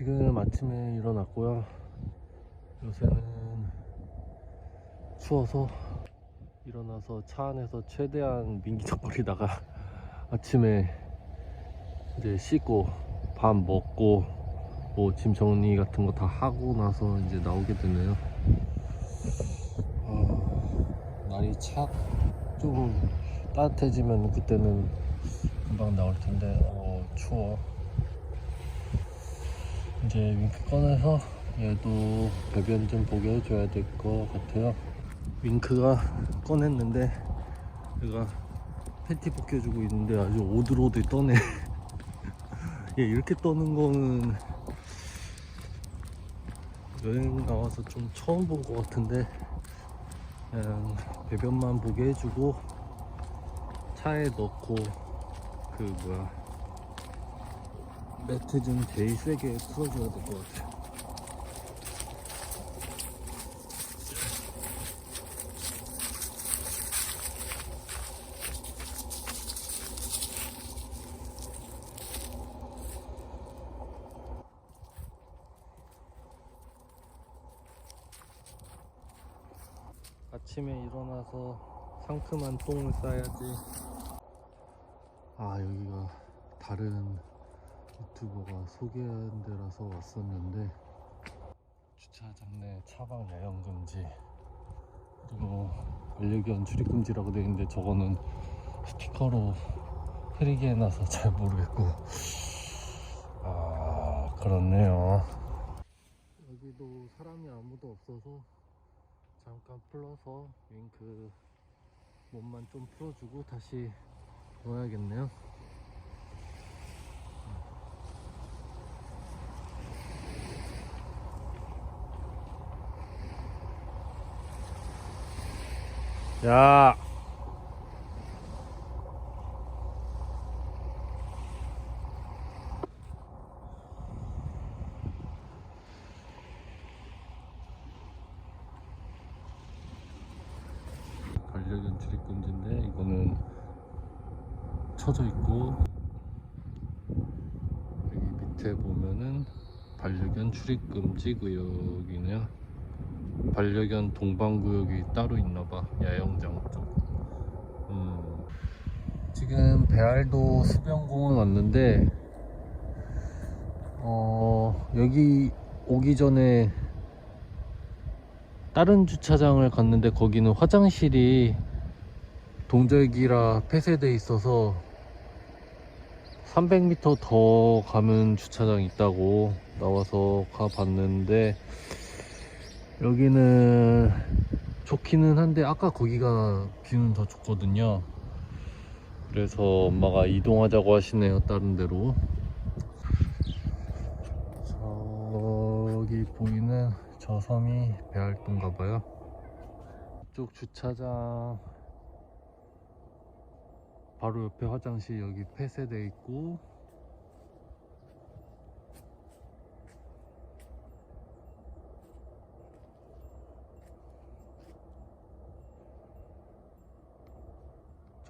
지금 아침에 일어났고요. 요새는 추워서 일어나서 차 안에서 최대한 민기적거리다가 아침에 이제 씻고 밥 먹고 뭐 짐 정리 같은 거 다 하고 나서 이제 나오게 되네요. 아, 날이 착 좀 따뜻해지면 그때는 금방 나올 텐데 어 추워. 이제 윙크 꺼내서 얘도 배변 좀 보게 해줘야 될 것 같아요. 윙크가 꺼냈는데 얘가 팬티 벗겨주고 있는데 아주 오들오들 떠네. 얘 이렇게 떠는 거는 여행 나와서 좀 처음 본 것 같은데 그냥 배변만 보게 해주고 차에 넣고 그 뭐야 매트 좀 제일 세게 풀어줘야 될 것 같아요. 아침에 일어나서 상큼한 똥을 싸야지. 아, 여기가 다른 유튜버가 소개한 데라서 왔었는데, 주차장 내 차박 야영 금지, 그리고 반려견 출입 금지라고 되어 있는데, 저거는 스티커로 흐리게 해놔서 잘 모르겠고, 아, 그렇네요. 여기도 사람이 아무도 없어서 잠깐 풀어서 윙크 몸만 좀 풀어주고 다시 넣어야겠네요. 야. 반려견 출입 금지인데 이거는 쳐져 있고 여기 밑에 보면은 반려견 출입 금지 구역이네요. 반려견 동반 구역이 따로 있나봐 야영장 쪽. 음. 지금 배알도 수변공원 왔는데 어 여기 오기 전에 다른 주차장을 갔는데 거기는 화장실이 동절기라 폐쇄돼 있어서 300m 더 가면 주차장 있다고 나와서 가봤는데 여기는 좋기는 한데 아까 거기가 뷰는 더 좋거든요. 그래서 엄마가 이동하자고 하시네요 다른 데로. 저기 보이는 저 섬이 배알도인가 봐요. 이쪽 주차장. 바로 옆에 화장실 여기 폐쇄돼 있고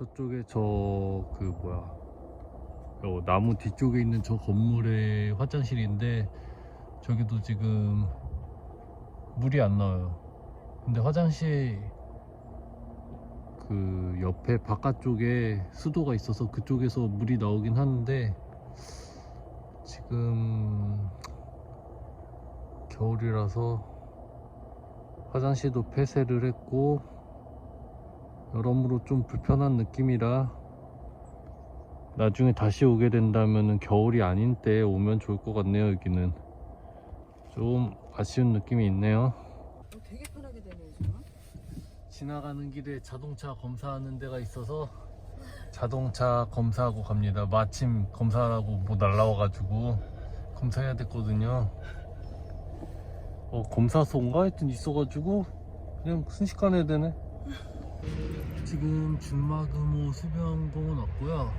저쪽에 저 그 뭐야 요 나무 뒤쪽에 있는 저 건물의 화장실인데 저기도 지금 물이 안 나와요. 근데 화장실 그 옆에 바깥쪽에 수도가 있어서 그쪽에서 물이 나오긴 하는데 지금 겨울이라서 화장실도 폐쇄를 했고 여러모로 좀 불편한 느낌이라 나중에 다시 오게 된다면 겨울이 아닌 때 오면 좋을 것 같네요 여기는 좀 아쉬운 느낌이 있네요. 어, 되게 편하게 되네요, 지금. 지나가는 길에 자동차 검사하는 데가 있어서 자동차 검사하고 갑니다. 마침 검사하라고 뭐 날라와 가지고 검사해야 됐거든요. 어, 검사소인가 하여튼 있어가지고 그냥 순식간에 되네. 지금 준마금호 수변공원 왔고요.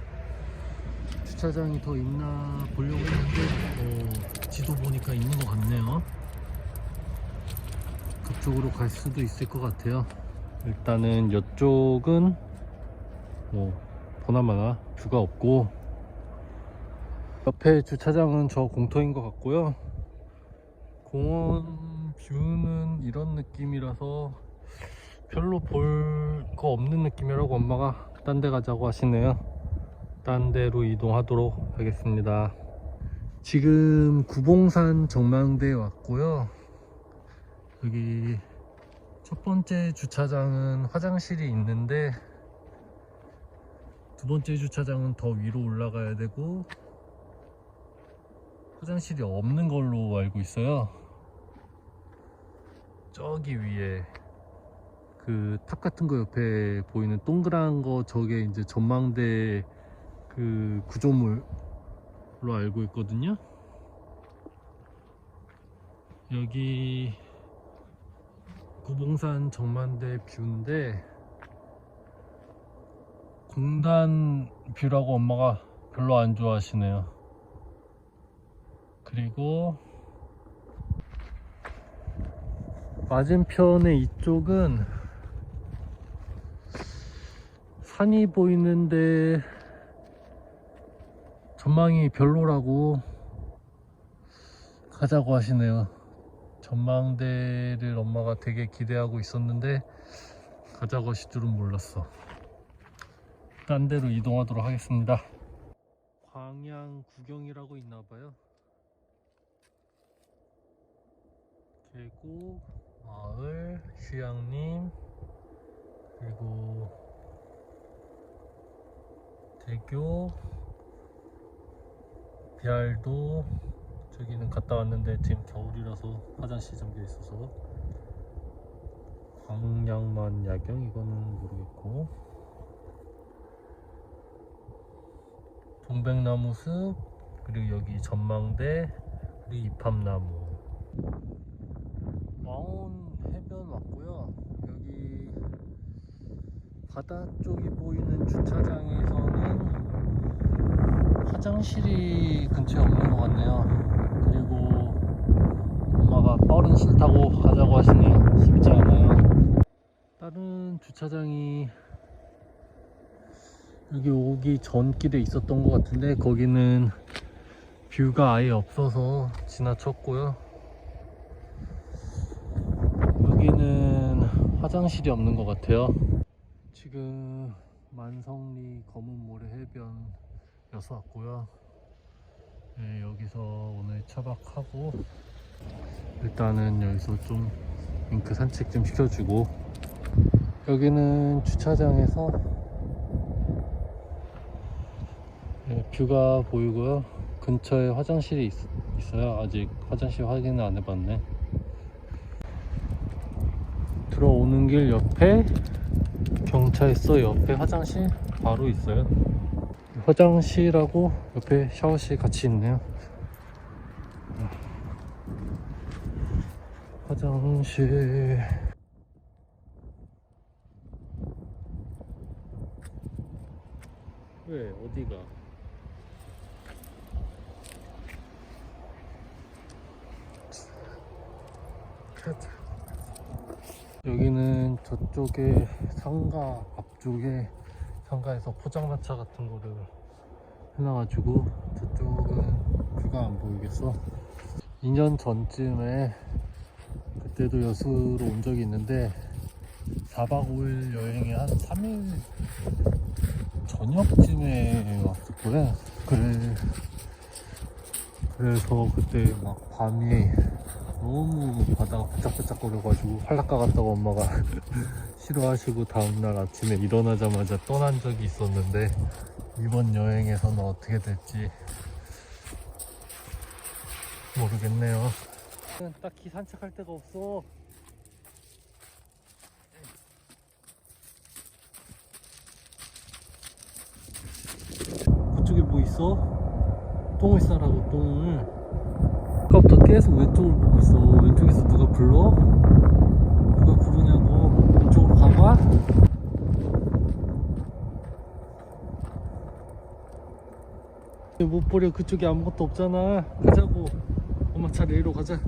주차장이 더 있나 보려고 했는데 어, 지도 보니까 있는 것 같네요. 그쪽으로 갈 수도 있을 것 같아요. 일단은 이쪽은 뭐 보나마나 뷰가 없고 옆에 주차장은 저 공터인 것 같고요. 공원 뷰는 이런 느낌이라서 별로 볼 거 없는 느낌이라고 엄마가 딴 데 가자고 하시네요. 딴 데로 이동하도록 하겠습니다. 지금 구봉산 정망대에 왔고요. 여기 첫 번째 주차장은 화장실이 있는데 두 번째 주차장은 더 위로 올라가야 되고 화장실이 없는 걸로 알고 있어요. 저기 위에 그 탑 같은 거 옆에 보이는 동그란 거 저게 이제 전망대 그 구조물로 알고 있거든요. 여기 구봉산 정만대 뷰인데 공단 뷰라고 엄마가 별로 안 좋아하시네요. 그리고 맞은편에 이쪽은 산이 보이는데 전망이 별로라고 가자고 하시네요. 전망대를 엄마가 되게 기대하고 있었는데 가자고 하실 줄은 몰랐어. 딴 데로 이동하도록 하겠습니다. 광양 구경이라고 있나 봐요. 계곡, 마을, 휴양림, 그리고 대교, 비알도 저기는 갔다 왔는데 지금 겨울이라서 화장실 잠겨 있어서. 광양만 야경? 이거는 모르겠고. 동백나무 숲 그리고 여기 전망대 그리고 이팝나무. 마온 해변 왔고요 바다 쪽이 보이는 주차장에서는 화장실이 근처에 없는 것 같네요. 그리고 엄마가 빠른 실 타고 가자고 하시네요. 쉽지 않아요. 다른 주차장이 여기 오기 전 길에 있었던 것 같은데 거기는 뷰가 아예 없어서 지나쳤고요. 여기는 화장실이 없는 것 같아요. 지금 만성리 검은모래 해변 여서 왔고요. 네, 여기서 오늘 차박하고 일단은 여기서 좀 잉크 산책 좀 시켜주고 여기는 주차장에서 네, 뷰가 보이고요. 근처에 화장실이 있, 있어요. 아직 화장실 확인을 안 해봤네. 들어오는 길 옆에 경찰서 옆에 화장실 바로 있어요. 화장실하고 옆에 샤워실 같이 있네요. 화장실. 왜 어디가? 가자. 여기는 저쪽에 상가 앞쪽에 상가에서 포장마차 같은 거를 해놔가지고 저쪽은 뷰가 안 보이겠어. 2년 전쯤에 그때도 여수로 온 적이 있는데 4박 5일 여행에 한 3일 저녁쯤에 왔을 거야 그래 그래서 그때 막 밤이 너무 바다가 바짝바짝거려가지고 활락가 갔다고 엄마가 싫어하시고 다음날 아침에 일어나자마자 떠난 적이 있었는데 이번 여행에서는 어떻게 될지 모르겠네요. 딱히 산책할 데가 없어. 그쪽에 뭐 있어? 똥을 싸라고 똥을. 아까부터 계속 왼쪽을 보고 있어. 왼쪽에서 누가 불러? 누가 부르냐고. 왼쪽으로 가봐. 못 버려. 그쪽에 아무것도 없잖아. 가자고. 엄마 차 내리러 가자.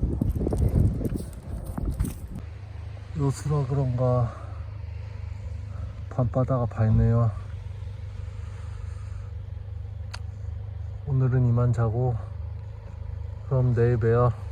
여수라 그런가 밤바다가 밝네요. 오늘은 이만 자고 그럼 내일 봬요.